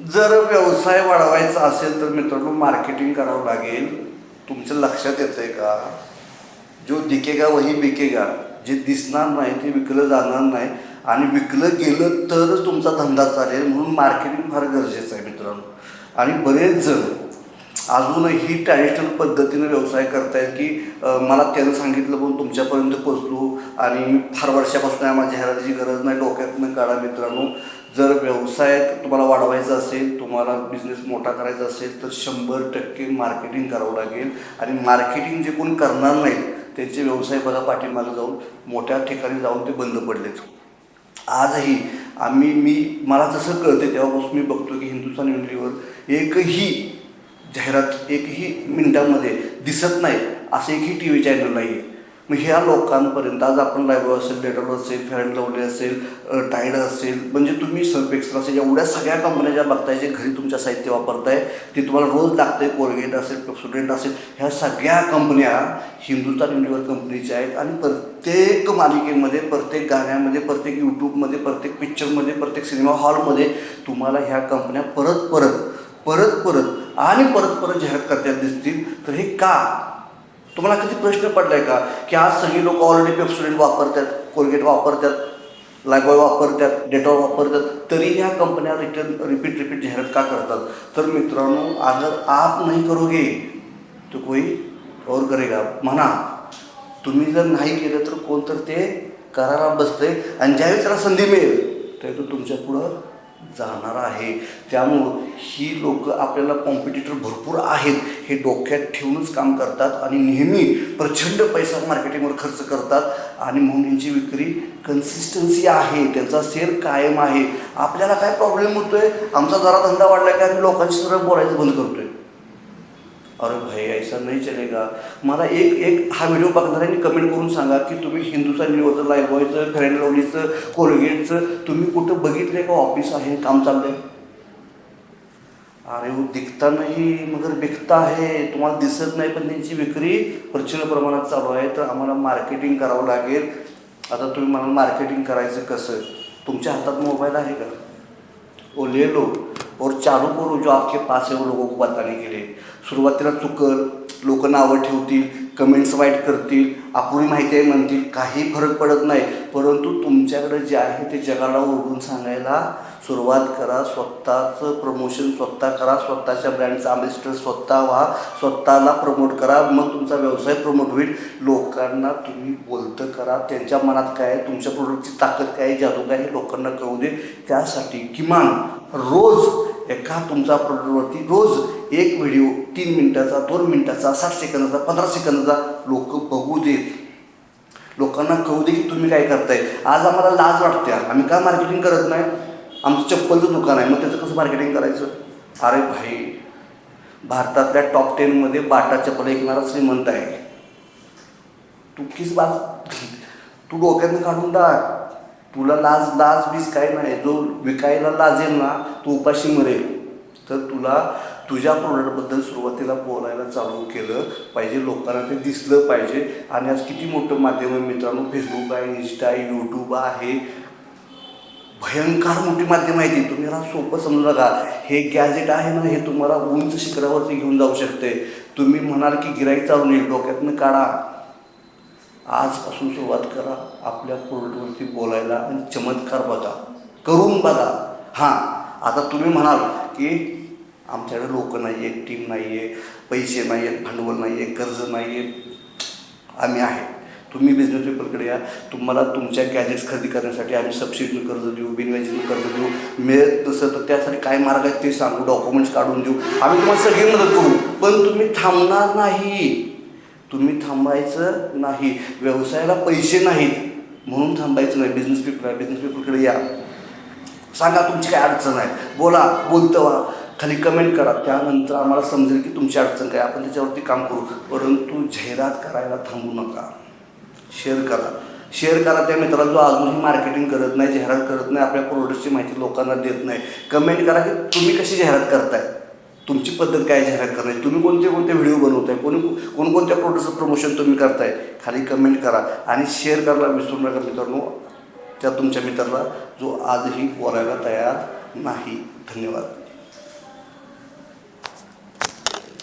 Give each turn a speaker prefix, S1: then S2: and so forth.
S1: जर व्यवसाय वाढवायचा असेल तर मित्रांनो मार्केटिंग करावं लागेल. तुमच्या लक्षात येतं आहे का? जो दिकेगा वही बिकेगा जे दिसणार नाही ते विकलं जाणार नाही आणि विकलं गेलं तरच तुमचा धंदा चालेल म्हणून मार्केटिंग फार गरजेचं आहे मित्रांनो. आणि बरेच जण अजूनही ट्रॅडिशनल पद्धतीनं व्यवसाय करतायत की मला त्यानं सांगितलं पण तुमच्यापर्यंत पोचलो आणि मी फार वर्षापासून आहे माझ्या जाहिरातीची गरज नाही डोक्यातनं काढा मित्रांनो. जर व्यवसाय तुम्हाला वाढवायचा असेल तुम्हाला बिझनेस मोठा करायचा असेल तर शंभर टक्के मार्केटिंग करावं लागेल. आणि मार्केटिंग जे कोण करणार नाहीत त्यांचे व्यवसाय बघा पाठीमागे जाऊन मोठ्या ठिकाणी जाऊन ते बंद पडलेत. आजही आम्ही मी मला जसं कळते तेव्हापासून मी बघतो की हिंदुस्थान युनिव्हर एकही जाहिरात एकही मिनिटामध्ये दिसत नाही असं एकही टी व्ही चॅनल नाही आहे मग ह्या लोकांपर्यंत आज आपण लायब्रो असेल डेटॉल असेल फेअर अँड लवली असेल टायड असेल म्हणजे तुम्ही सर्फ असेल एवढ्या सगळ्या कंपन्या ज्या बघताय जे घरी तुमच्या साहित्य वापरताय ते तुम्हाला रोज लागतंय कोलगेट असेल पेप्सोडेंट असेल ह्या सगळ्या कंपन्या हिंदुस्तान युनिव्हर कंपनीच्या आहेत आणि प्रत्येक मालिकेमध्ये प्रत्येक गाण्यामध्ये प्रत्येक यूट्यूबमध्ये प्रत्येक पिक्चरमध्ये प्रत्येक सिनेमा हॉलमध्ये तुम्हाला ह्या कंपन्या परत परत परत परत आणि परत परत जाहिरात करताना दिसतील तर हे का? तुम्हाला कधी प्रश्न पडलाय का? की आज सगळी लोक ऑलरेडी पेप्सोडेंट वापरतात कोलगेट वापरतात लायबॉय वापरतात डेटॉल वापरतात तरी ह्या कंपन्या रिटर्न रिपीट रिपीट जाहिरात का करतात? तर मित्रांनो अगर आप नाही करोगे तो कोई और करेगा. म्हणा तुम्ही जर नाही केलं तर कोण तर ते करायला बसतंय आणि ज्यावेळी त्याला संधी मिळेल त्यावेळी तो तुमच्या पुढं जाणार आहे. त्यामुळं ही लोक आपल्याला कॉम्पिटिटर भरपूर आहेत. हे डोक्यात ठेवूनच काम करतात आणि नेहमी प्रचंड पैसा मार्केटिंगवर खर्च करतात आणि म्हणून यांची विक्री कन्सिस्टन्सी आहे. त्यांचा सेल कायम आहे. आपल्याला काय प्रॉब्लेम होतोय? आमचा जरा धंदा वाढला की आम्ही लोकांशी सरळ बोलायचं बंद करतोय. अरे भाई ऐसा नाही चलेगा। मला एक एक हा व्हिडिओ बघणाऱ्यांनी कमेंट करून सांगा की तुम्ही हिंदूचा युनिव्हर्सचं लाईफबॉयचं फेअर अँड लवलीचं कोलगेटचं तुम्ही कुठं बघितले का ऑफिस आहे काम चाललंय? अरे वो दिखता नाही मगर बिकता आहे. तुम्हाला दिसत नाही पण त्यांची विक्री प्रचंड प्रमाणात चालू आहे. तर आम्हाला मार्केटिंग करावं लागेल. आता तुम्ही मला मार्केटिंग करायचं कसं? तुमच्या हातात मोबाईल आहे का? ओ ले लो. और चालू करो जो आपके पास है वो लोगों को बताने के लिए। सुरुवातीला चुकल लोक नावं ठेवतील कमेंट्स वाईट करतील अपुरी माहिती आहे म्हणतील काही फरक पडत नाही. परंतु तुमच्याकडे जे आहे ते जगाला ओरडून सांगायला सुरुवात करा. स्वतःचं प्रमोशन स्वतः करा. स्वतःच्या ब्रँडचा अम्बेसिडर स्वतः व्हा. स्वतःला प्रमोट करा. मग तुमचा व्यवसाय प्रमोट होईल. लोकांना तुम्ही बोलतं करा. त्यांच्या मनात काय आहे? तुमच्या प्रोडक्टची ताकद काय आहे? जादू काय हे लोकांना कळू दे. त्यासाठी किमान रोज का तुमचा प्रोडक्टवरती रोज एक व्हिडिओ तीन मिनिटाचा दोन मिनिटाचा सात सेकंदाचा पंधरा सेकंदाचा लोक बघू देत. लोकांना कळू दे की तुम्ही काय करताय. आज आम्हाला लाज वाटते. आम्ही का मार्केटिंग करत नाही? आमचं चप्पलचं दुकान आहे. मग त्याचं कसं मार्केटिंग करायचं? अरे भाई भारतातल्या टॉप टेनमध्ये बाटा चप्पल ऐकणारा श्रीमंत आहे. तू किस बाज तू डोक्यातनं काढून टाक. तुला लाज लाज बीज काय नाही. जो विकायला लाजेल ना तो उपाशी मरेल. तर तुला तुझ्या प्रोडक्टबद्दल सुरुवातीला बोलायला चालू केलं पाहिजे लोकांना ते दिसलं पाहिजे. आणि आज किती मोठं माध्यम आहे मित्रांनो फेसबुक आहे इन्स्टा आहे यूट्यूब आहे. भयंकर मोठी माध्यम आहे ती. तुम्ही मला सोपं समजू नका. हे गॅजेट आहे ना हे तुम्हाला उंच शिखरावरती घेऊन जाऊ शकते. तुम्ही म्हणाल की गिराई चालू येईल डोक्यातनं काढा. आजपासून सुरुवात करा आपल्या प्रोडक्टवरती बोलायला आणि चमत्कार बघा. करून बघा. हां आता तुम्ही म्हणाल की आमच्याकडे लोक नाही आहेत टीम नाही आहे पैसे नाही आहेत भांडवल नाही आहे कर्ज नाही आहे आम्ही आहे. तुम्ही बिझनेस पीपलकडे या. तुम्हाला तुमच्या गॅजेट्स खरेदी करण्यासाठी आम्ही सबसिडीनं कर्ज देऊ बिनव्याजीनं कर्ज देऊ. मिळत नसेल तर त्यासाठी काय मार्ग आहेत ते सांगू डॉक्युमेंट्स काढून देऊ. आम्ही तुम्हाला सगळी मदत करू. पण तुम्ही थांबणार नाही. तुम्ही थांबायचं नाही. व्यवसायाला पैसे नाहीत. म्हणून थांबायचं नाही. बिझनेस पीपल बिझनेस पीपलकडे या. सांगा तुमची काय अडचण आहे? बोला बोलतं. व्हा खाली कमेंट करा. त्यानंतर आम्हाला समजेल की तुमची अडचण काय. आपण त्याच्यावरती काम करू. परंतु जाहिरात करायला थांबू नका. शेअर करा. शेअर करा त्या मित्राला. जो अजूनही मार्केटिंग करत नाही जाहिरात करत नाही आपल्या प्रोडक्टची माहिती लोकांना देत नाही. कमेंट करा की तुम्ही कशी जाहिरात करताय? तुमची पद्धत काय जाहिरात करण्याची तुम्ही कोणते कोणते व्हिडिओ बनवताय? कोणी कोणकोणत्या प्रोडक्टचं प्रमोशन तुम्ही करताय? खाली कमेंट करा. आणि शेअर करायला विसरू नका मित्रांनो. त्या तुमच्या मित्राला जो आजही बोलायला तयार नाही. धन्यवाद.